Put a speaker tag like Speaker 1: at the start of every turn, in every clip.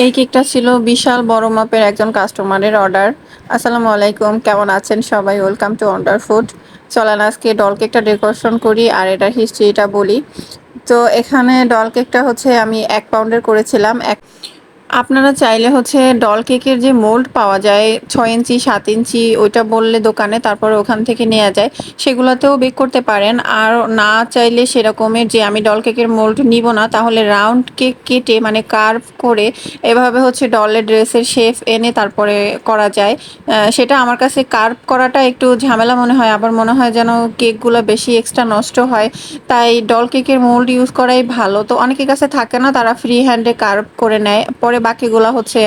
Speaker 1: এই কেকটা ছিল বিশাল বড় মাপের একজন কাস্টমারের অর্ডার। আসসালামু আলাইকুম, কেমন আছেন সবাই? ওয়েলকাম টু অন্ডার ফুড চলেন আজকে ডল কেকটা ডেকোরেশন করি, আর এটার হিস্ট্রিটা বলি। তো এখানে ডল কেকটা হচ্ছে আমি এক পাউন্ডের করেছিলাম। এক আপনারা চাইলে হচ্ছে ডল কেকের যে মোল্ড পাওয়া যায়, ছয় ইঞ্চি, সাত ইঞ্চি, ওইটা বললে দোকানে, তারপর ওখান থেকে নেওয়া যায়, সেগুলোতেও বেক করতে পারেন। আর না চাইলে সেরকমের যে আমি ডল কেকের মোল্ড নিব না, তাহলে রাউন্ড কেক কেটে মানে কার্ভ করে, এভাবে হচ্ছে ডলের ড্রেসের শেফ এনে তারপরে করা যায়। সেটা আমার কাছে কার্ভ করাটা একটু ঝামেলা মনে হয়, আবার মনে হয় যেন কেকগুলো বেশি এক্সট্রা নষ্ট হয়। তাই ডল কেকের মোল্ড ইউজ করাই ভালো। তো অনেকের কাছে থাকে না, তারা ফ্রি হ্যান্ডে কার্ভ করে নেয়, পরে বাকিগুলো হচ্ছে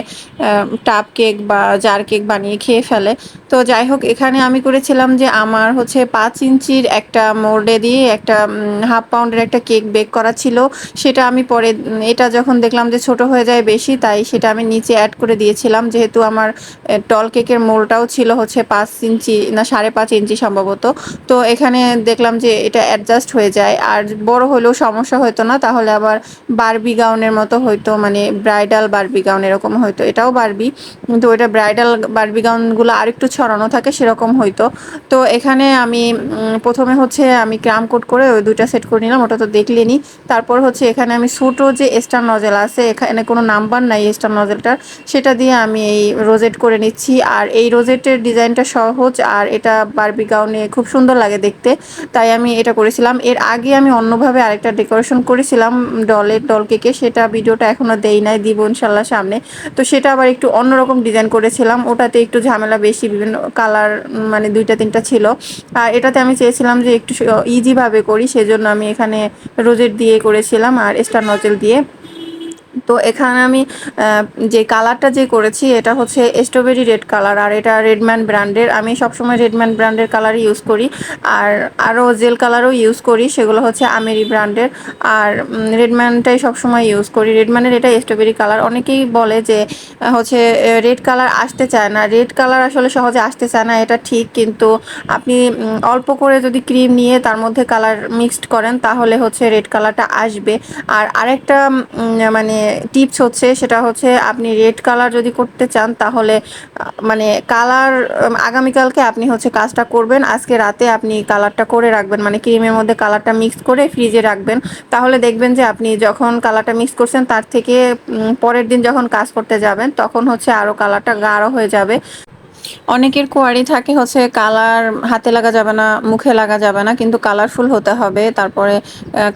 Speaker 1: টাপ কেক বা জার কেক বানিয়ে খেয়ে ফেলে। তো যাই হোক এখানে আমি করেছিলাম যে আমার হচ্ছে পাঁচ ইঞ্চির একটা মোল্ডে দিয়ে একটা হাফ পাউন্ডের একটা কেক বেক করা ছিল। সেটা আমি পরে এটা যখন দেখলাম যে ছোট হয়ে যায় বেশি, তাই সেটা আমি নিচে অ্যাড করে দিয়েছিলাম। যেহেতু আমার টল কেকের মোলটাও ছিল হচ্ছে পাঁচ ইঞ্চি, না, সাড়ে পাঁচ ইঞ্চি সম্ভবত। তো এখানে দেখলাম যে এটা অ্যাডজাস্ট হয়ে যায়। আর বড় হলেও সমস্যা হতো না, তাহলে আবার বারবি গাউনের মতো হয়তো মানে ব্রাইডাল বারবি গাউন এরকম হয়তো, এটাও বারবি কিন্তু ওইটা ব্রাইডাল বারবি গাউনগুলো আরেকটু ছড়ানো থাকে সেরকম হয়তো। তো এখানে আমি প্রথমে হচ্ছে আমি ক্রাম কোট করে ওই দুইটা সেট করে নিলাম, ওটা তো দেখলেনি তারপর হচ্ছে এখানে আমি ছোটো যে স্টার নজেল আছে, এখানে কোনো নাম্বার নাই স্টার নজেলটার সেটা দিয়ে আমি এই রোজেট করে নিচ্ছি। আর এই রোজেটের ডিজাইনটা সহজ, আর এটা বারবি গাউনে খুব সুন্দর লাগে দেখতে। তাই আমি এটা করেছিলাম। এর আগে আমি অন্যভাবে আরেকটা ডেকোরেশন করেছিলাম ডলের ডল কেকে, সেটা ভিডিওটা এখনও দেই নাই, দিব ইনশাল্লাহ। সামনে। তো সেটা আবার একটু অন্যরকম ডিজাইন করেছিলাম। ওটাতে একটু ঝামেলা বেশি, বিভিন্ন কালার মানে দুইটা, তিনটা ছিল। আর এটাতে আমি চেয়েছিলাম যে একটু ইজিভাবে করি, সেজন্য আমি এখানে রোজেট দিয়ে করেছিলাম আর স্টার নজেল দিয়ে। তো এখানে আমি যে কালারটা যে করেছি, এটা হচ্ছে স্ট্রবেরি রেড কালার আর এটা রেডম্যান ব্র্যান্ডের আমি সবসময় রেডম্যান ব্র্যান্ডের কালারই ইউজ করি, আর আরও জেল কালারও ইউজ করি, সেগুলো হচ্ছে আমেরি ব্র্যান্ডের আর রেডম্যানটাই সবসময় ইউজ করি। রেডম্যানের এটা স্ট্রবেরি কালার অনেকেই বলে যে হচ্ছে রেড কালার আসতে চায় না। রেড কালার আসলে সহজে আসতে চায় না, এটা ঠিক, কিন্তু আপনি অল্প করে যদি ক্রিম নিয়ে তার মধ্যে কালার মিক্সড করেন, তাহলে হচ্ছে রেড কালারটা আসবে। আর আরেকটা মানে টিপস হচ্ছে সেটা হচ্ছে আপনি রেড কালার যদি করতে চান তাহলে মানে কালার আগামীকালকে আপনি হচ্ছে কাজটা করবেন। আজকে রাতে আপনি কালারটা করে রাখবেন মানে ক্রিমের মধ্যে কালারটা মিক্স করে ফ্রিজে রাখবেন। তাহলে দেখবেন যে আপনি যখন কালারটা মিক্স করছেন তার থেকে পরের দিন যখন কাজ করতে যাবেন, তখন হচ্ছে আরও কালারটা গাঢ় হয়ে যাবে। অনেকের কোয়ারি থাকে হচ্ছে কালার হাতে লাগা যাবে না, মুখে লাগা যাবে না, কিন্তু কালারফুল হতে হবে, তারপরে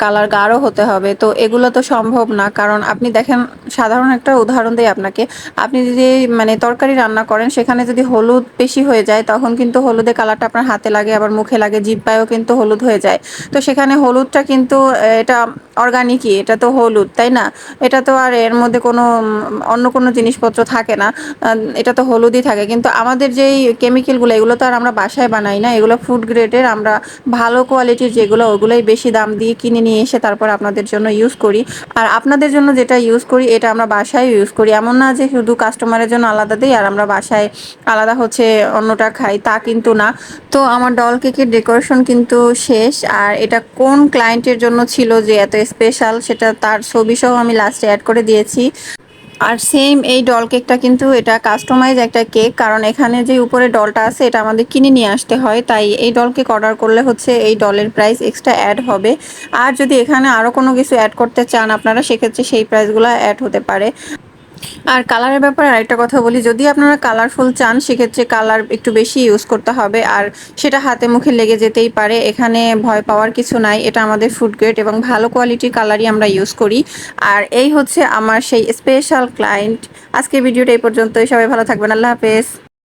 Speaker 1: কালার গাঢ় হতে হবে। তো এগুলো তো সম্ভব না, কারণ আপনি দেখেন, সাধারণ একটা উদাহরণ দিই আপনাকে। আপনি যদি মানে তরকারি রান্না করেন, সেখানে যদি হলুদ বেশি হয়ে যায়, তখন কিন্তু হলুদে কালারটা আপনার হাতে লাগে, আবার মুখে লাগে, জিব্বায়ও কিন্তু হলুদ হয়ে যায়। তো সেখানে হলুদটা কিন্তু এটা অর্গানিকই এটা তো হলুদ, তাই না? এটা তো আর এর মধ্যে কোনো অন্য কোনো জিনিসপত্র থাকে না। এটা তো হলুদই থাকে। কিন্তু আমাদের যেই কেমিক্যালগুলো এগুলো তো আর আমরা বাসায় বানাই না। এগুলো ফুড গ্রেডের আমরা ভালো কোয়ালিটির যেগুলো, ওগুলোই বেশি দাম দিয়ে কিনে নিয়ে এসে তারপর আপনাদের জন্য ইউজ করি। আর আপনাদের জন্য যেটা ইউজ করি, এটা আমরা বাসায় ইউজ করি। এমন না যে শুধু কাস্টমারের জন্য আলাদা দিই, আর আমরা বাসায় আলাদা হচ্ছে অন্যটা খাই, তা কিন্তু না। তো আমার ডল কেকের ডেকোরেশন কিন্তু শেষ, আর এটা কোন ক্লায়েন্টের জন্য ছিল যে এত স্পেশাল সেটা তার ছবি সহ আমি লাস্টে অ্যাড করে দিয়েছি। আর সেম এই ডল কেকটা কিন্তু এটা কাস্টমাইজ একটা কেক কারণ এখানে যে উপরে ডলটা আছে, এটা আমাদের কিনে নিয়ে আসতে হয়। তাই এই ডল কেক অর্ডার করলে হচ্ছে এই ডলের প্রাইস এক্সট্রা অ্যাড হবে। আর যদি এখানে আরও কোনো কিছু অ্যাড করতে চান আপনারা, সেক্ষেত্রে সেই প্রাইসগুলো অ্যাড হতে পারে। আর কালারের ব্যাপারে আরেকটা কথা বলি, যদি আপনারা কালারফুল চান, সেক্ষেত্রে কালার একটু বেশি ইউজ করতে হবে। আর সেটা হাতে মুখে লেগে যেতেই পারে, এখানে ভয় পাওয়ার কিছু নাই। এটা আমাদের ফুড গ্রেড এবং ভালো কোয়ালিটির কালারই আমরা ইউজ করি। আর এই হচ্ছে আমার সেই স্পেশাল ক্লায়েন্ট আজকে ভিডিওটা এই পর্যন্তই। সবাই ভালো থাকবেন। আল্লাহ হাফেজ।